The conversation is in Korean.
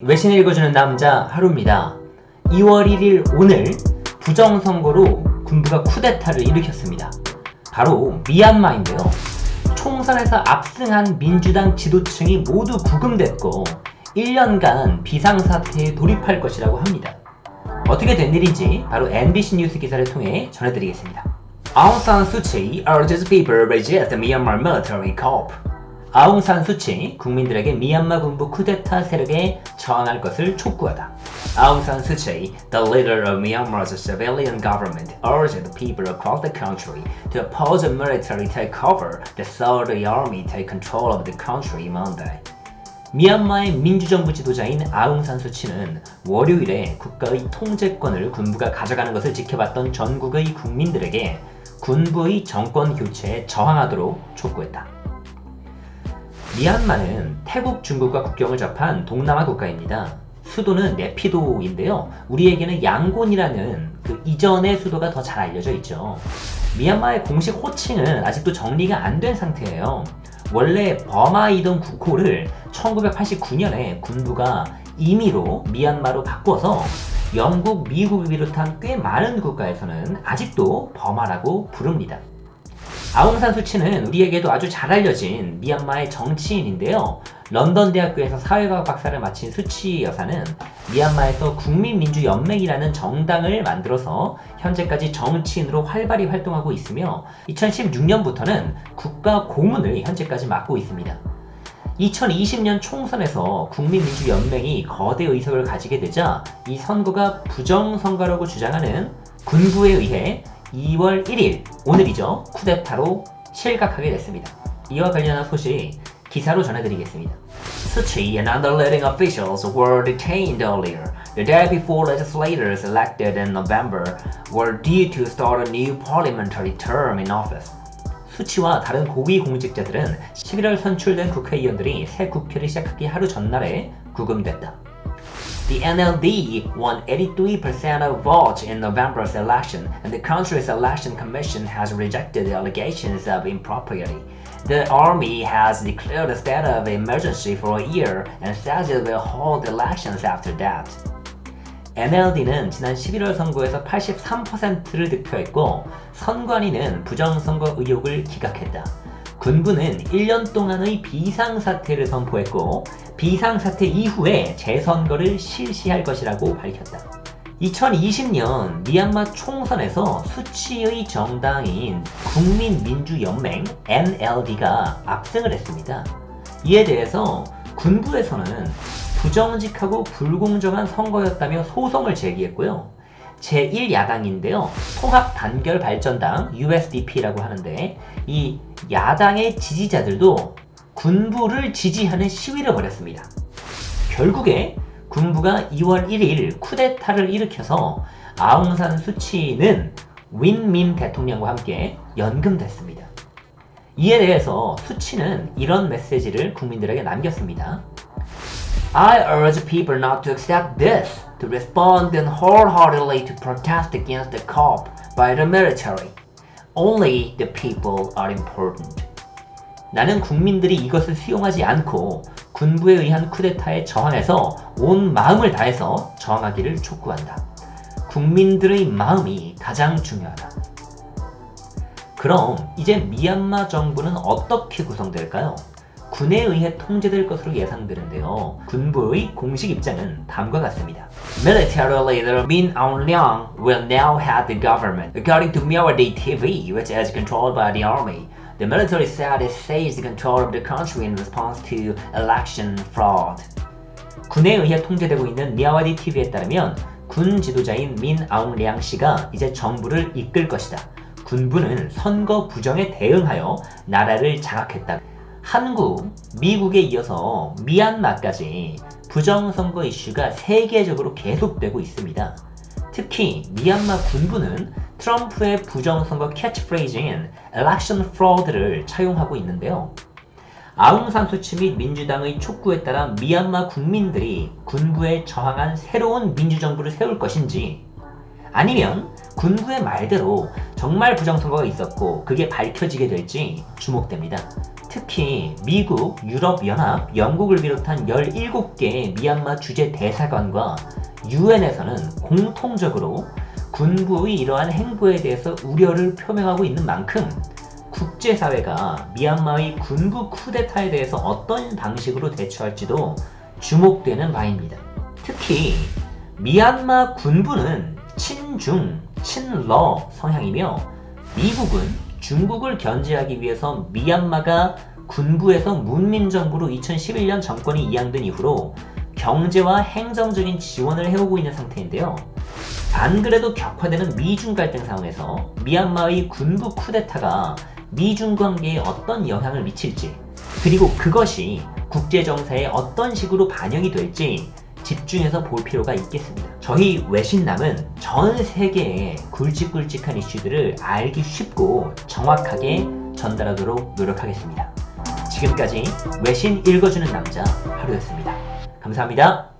외신을 읽어주는 남자 하루입니다. 2월 1일 오늘 부정선거로 군부가 쿠데타를 일으켰습니다. 바로 미얀마인데요. 총선에서 압승한 민주당 지도층이 모두 구금됐고 1년간 비상사태에 돌입할 것이라고 합니다. 어떻게 된 일인지 바로 NBC 뉴스 기사를 통해 전해드리겠습니다. Aung San Suu Kyi urges people resist the Myanmar military coup. 아웅산 수치 국민들에게 미얀마 군부 쿠데타 세력에 저항할 것을 촉구하다. 아웅산 수치, the leader of Myanmar's civilian government, urged the people across the country to oppose a military takeover that saw the army take control of the country Monday. 미얀마의 민주정부 지도자인 아웅산 수치는 월요일에 국가의 통제권을 군부가 가져가는 것을 지켜봤던 전국의 국민들에게 군부의 정권 교체에 저항하도록 촉구했다. 미얀마는 태국, 중국과 국경을 접한 동남아 국가입니다. 수도는 네피도인데요. 우리에게는 양곤이라는 그 이전의 수도가 더 잘 알려져 있죠. 미얀마의 공식 호칭은 아직도 정리가 안 된 상태예요. 원래 버마이던 국호를 1989년에 군부가 임의로 미얀마로 바꿔서 영국, 미국을 비롯한 꽤 많은 국가에서는 아직도 버마라고 부릅니다. 아웅산 수치는 우리에게도 아주 잘 알려진 미얀마의 정치인인데요. 런던 대학교에서 사회과학 박사를 마친 수치 여사는 미얀마에서 국민민주연맹이라는 정당을 만들어서 현재까지 정치인으로 활발히 활동하고 있으며 2016년부터는 국가 고문을 현재까지 맡고 있습니다. 2020년 총선에서 국민민주연맹이 거대 의석을 가지게 되자 이 선거가 부정선거라고 주장하는 군부에 의해 2월 1일 오늘이죠 쿠데타로 실각하게 됐습니다. 이와 관련한 소식 기사로 전해드리겠습니다. Suchi and other leading officials were detained earlier. The day before legislators elected in November were due to start a new parliamentary term in office. 수치와 다른 고위 공직자들은 11월 선출된 국회의원들이 새 국회를 시작하기 하루 전날에 구금됐다. The NLD won 83% of votes in November's election, and the country's election commission has rejected the allegations of impropriety. The army has declared a state of emergency for a year and says it will hold elections after that. NLD는 지난 11월 선거에서 83%를 득표했고 선관위는 부정선거 의혹을 기각했다. 군부는 1년 동안의 비상사태를 선포했고 비상사태 이후에 재선거를 실시할 것이라고 밝혔다. 2020년 미얀마 총선에서 수치의 정당인 국민민주연맹 NLD가 압승을 했습니다. 이에 대해서 군부에서는 부정직하고 불공정한 선거였다며 소송을 제기했고요. 제1야당인데요. 통합단결발전당 USDP라고 하는데 이 야당의 지지자들도 군부를 지지하는 시위를 벌였습니다. 결국에 군부가 2월 1일 쿠데타를 일으켜서 아웅산 수치는 윈민 대통령과 함께 연금됐습니다. 이에 대해서 수치는 이런 메시지를 국민들에게 남겼습니다. I urge people not to accept this, to respond then wholeheartedly to protest against the coup by the military. Only the people are important. 나는 국민들이 이것을 수용하지 않고 군부에 의한 쿠데타에 저항해서 온 마음을 다해서 저항하기를 촉구한다. 국민들의 마음이 가장 중요하다. 그럼 이제 미얀마 정부는 어떻게 구성될까요? 군에 의해 통제될 것으로 예상되는데요. 군부의 공식 입장은 다음과 같습니다. Military leader Min Aung Hlaing will now head the government, according to Myawaddy TV, which is controlled by the army. The military said it seized control of the country in response to election fraud. 군에 의해 통제되고 있는 미야와디 TV에 따르면 군 지도자인 민 아웅리앙 씨가 이제 정부를 이끌 것이다. 군부는 선거 부정에 대응하여 나라를 장악했다. 한국, 미국에 이어서 미얀마까지 부정선거 이슈가 세계적으로 계속되고 있습니다. 특히 미얀마 군부는 트럼프의 부정선거 캐치프레이즈인 election fraud를 차용하고 있는데요. 아웅산 수치 및 민주당의 촉구에 따라 미얀마 국민들이 군부에 저항한 새로운 민주정부를 세울 것인지 아니면 군부의 말대로 정말 부정선거가 있었고 그게 밝혀지게 될지 주목됩니다. 특히 미국, 유럽연합, 영국을 비롯한 17개 미얀마 주재 대사관과 유엔에서는 공통적으로 군부의 이러한 행보에 대해서 우려를 표명하고 있는 만큼 국제사회가 미얀마의 군부 쿠데타에 대해서 어떤 방식으로 대처할지도 주목되는 바입니다. 특히 미얀마 군부는 친중, 친러 성향이며 미국은 중국을 견제하기 위해서 미얀마가 군부에서 문민정부로 2011년 정권이 이양된 이후로 경제와 행정적인 지원을 해오고 있는 상태인데요. 안 그래도 격화되는 미중 갈등 상황에서 미얀마의 군부 쿠데타가 미중 관계에 어떤 영향을 미칠지 그리고 그것이 국제 정세에 어떤 식으로 반영이 될지 집중해서 볼 필요가 있겠습니다. 저희 외신남은 전 세계의 굵직굵직한 이슈들을 알기 쉽고 정확하게 전달하도록 노력하겠습니다. 지금까지 외신 읽어주는 남자 하루였습니다. 감사합니다.